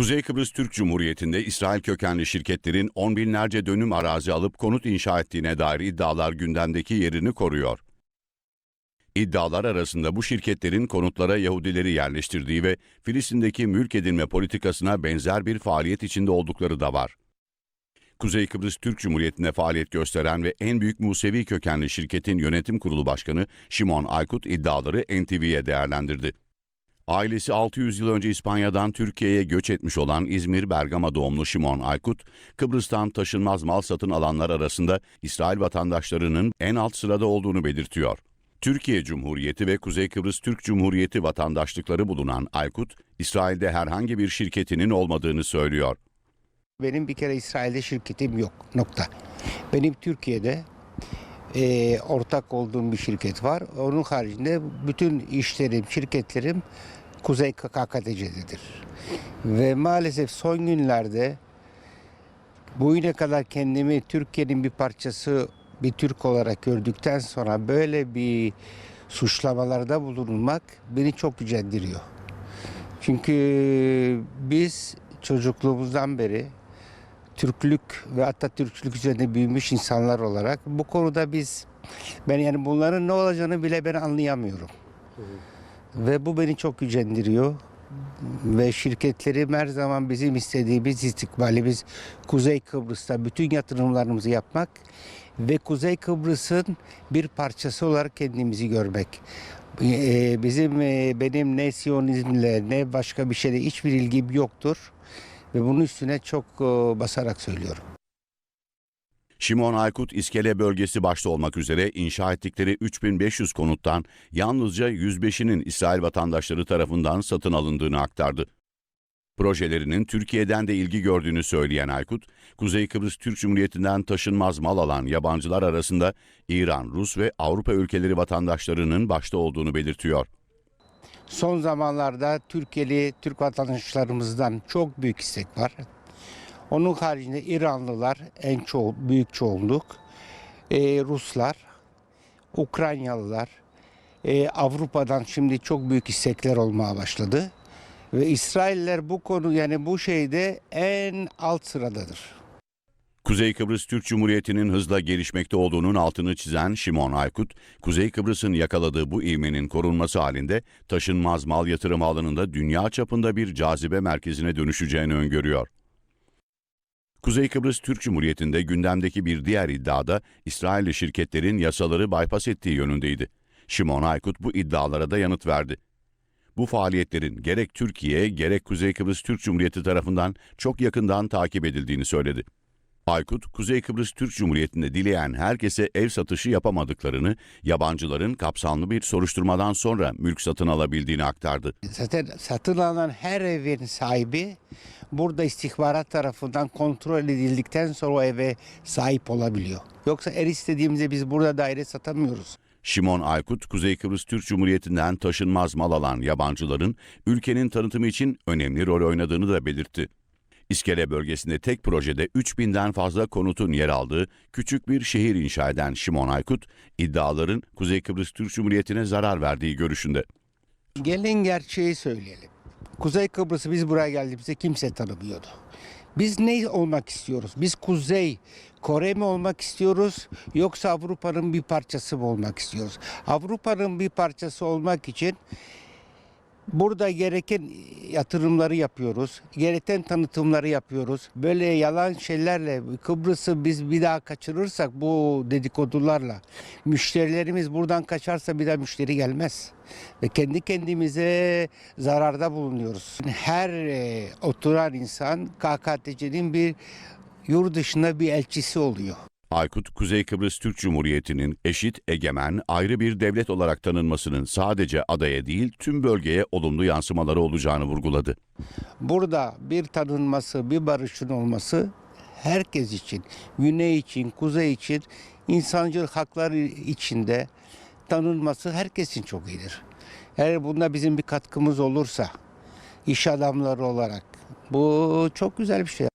Kuzey Kıbrıs Türk Cumhuriyeti'nde İsrail kökenli şirketlerin on binlerce dönüm arazi alıp konut inşa ettiğine dair iddialar gündemdeki yerini koruyor. İddialar arasında bu şirketlerin konutlara Yahudileri yerleştirdiği ve Filistin'deki mülk edinme politikasına benzer bir faaliyet içinde oldukları da var. Kuzey Kıbrıs Türk Cumhuriyeti'nde faaliyet gösteren ve en büyük Musevi kökenli şirketin yönetim kurulu başkanı Şimon Aykut iddiaları NTV'ye değerlendirdi. Ailesi 600 yıl önce İspanya'dan Türkiye'ye göç etmiş olan İzmir Bergama doğumlu Şimon Aykut, Kıbrıs'tan taşınmaz mal satın alanlar arasında İsrail vatandaşlarının en alt sırada olduğunu belirtiyor. Türkiye Cumhuriyeti ve Kuzey Kıbrıs Türk Cumhuriyeti vatandaşlıkları bulunan Aykut, İsrail'de herhangi bir şirketinin olmadığını söylüyor. Benim bir kere İsrail'de şirketim yok. Nokta. Benim Türkiye'de eee, ortak olduğum bir şirket var. Onun haricinde bütün işlerim, şirketlerim Kuzey KKTC'dedir. Ve maalesef son günlerde bugüne kadar kendimi Türkiye'nin bir parçası, bir Türk olarak gördükten sonra böyle bir suçlamalarda bulunmak beni çok gücendiriyor. Çünkü biz çocukluğumuzdan beri Türklük ve Atatürkçülük üzerine büyümüş insanlar olarak bu konuda biz ben yani bunların ne olacağını bile ben anlayamıyorum. Ve bu beni çok gücendiriyor. Ve şirketlerim her zaman bizim istediğimiz istikbalimiz Kuzey Kıbrıs'ta bütün yatırımlarımızı yapmak ve Kuzey Kıbrıs'ın bir parçası olarak kendimizi görmek. Ee, Bizim e, benim ne Siyonizmle ne başka bir şeyle hiçbir ilgim yoktur. Ve bunun üstüne çok e, basarak söylüyorum. Şimon Aykut, İskele bölgesi başta olmak üzere inşa ettikleri 3500 konuttan yalnızca 105'inin İsrail vatandaşları tarafından satın alındığını aktardı. Projelerinin Türkiye'den de ilgi gördüğünü söyleyen Aykut, Kuzey Kıbrıs Türk Cumhuriyeti'nden taşınmaz mal alan yabancılar arasında İran, Rus ve Avrupa ülkeleri vatandaşlarının başta olduğunu belirtiyor. Son zamanlarda Türkiye'li Türk vatandaşlarımızdan çok büyük istek var. Onun haricinde İranlılar en çoğu, büyük çoğunluk, Ee, Ruslar, Ukraynalılar, ee, Avrupa'dan şimdi çok büyük istekler olmaya başladı. Ve İsrailler bu konu yani bu şeyde en alt sıradadır. Kuzey Kıbrıs Türk Cumhuriyeti'nin hızla gelişmekte olduğunun altını çizen Şimon Aykut, Kuzey Kıbrıs'ın yakaladığı bu ivmenin korunması halinde taşınmaz mal yatırım alanında dünya çapında bir cazibe merkezine dönüşeceğini öngörüyor. Kuzey Kıbrıs Türk Cumhuriyeti'nde gündemdeki bir diğer iddiada İsrailli şirketlerin yasaları bypass ettiği yönündeydi. Şimon Aykut bu iddialara da yanıt verdi. Bu faaliyetlerin gerek Türkiye gerek Kuzey Kıbrıs Türk Cumhuriyeti tarafından çok yakından takip edildiğini söyledi. Aykut, Kuzey Kıbrıs Türk Cumhuriyeti'nde dileyen herkese ev satışı yapamadıklarını, yabancıların kapsamlı bir soruşturmadan sonra mülk satın alabildiğini aktardı. Zaten satın alınan her evin sahibi burada istihbarat tarafından kontrol edildikten sonra o eve sahip olabiliyor. Yoksa her istediğimizde biz burada daire satamıyoruz. Şimon Aykut, Kuzey Kıbrıs Türk Cumhuriyeti'nden taşınmaz mal alan yabancıların ülkenin tanıtımı için önemli rol oynadığını da belirtti. İskele bölgesinde tek projede 3000'den fazla konutun yer aldığı küçük bir şehir inşa eden Şimon Aykut, iddiaların Kuzey Kıbrıs Türk Cumhuriyeti'ne zarar verdiği görüşünde. Gelin gerçeği söyleyelim. Kuzey Kıbrıs'ı biz buraya geldiğimizde kimse tanımıyordu. Biz ne olmak istiyoruz? Biz Kuzey Kore mi olmak istiyoruz yoksa Avrupa'nın bir parçası mı olmak istiyoruz? Avrupa'nın bir parçası olmak için burada gereken yatırımları yapıyoruz. Gereken tanıtımları yapıyoruz. Böyle yalan şeylerle Kıbrıs'ı biz bir daha kaçırırsak bu dedikodularla müşterilerimiz buradan kaçarsa bir daha müşteri gelmez. Ve kendi kendimize zararda bulunuyoruz. Her e, oturan insan KKTC'nin bir yurt dışında bir elçisi oluyor. Aykut, Kuzey Kıbrıs Türk Cumhuriyeti'nin eşit, egemen, ayrı bir devlet olarak tanınmasının sadece adaya değil tüm bölgeye olumlu yansımaları olacağını vurguladı. Burada bir tanınması, bir barışın olması herkes için, güney için, kuzey için, insancıl hakları içinde tanınması herkes için çok iyidir. Eğer bunda bizim bir katkımız olursa, iş adamları olarak bu çok güzel bir şey.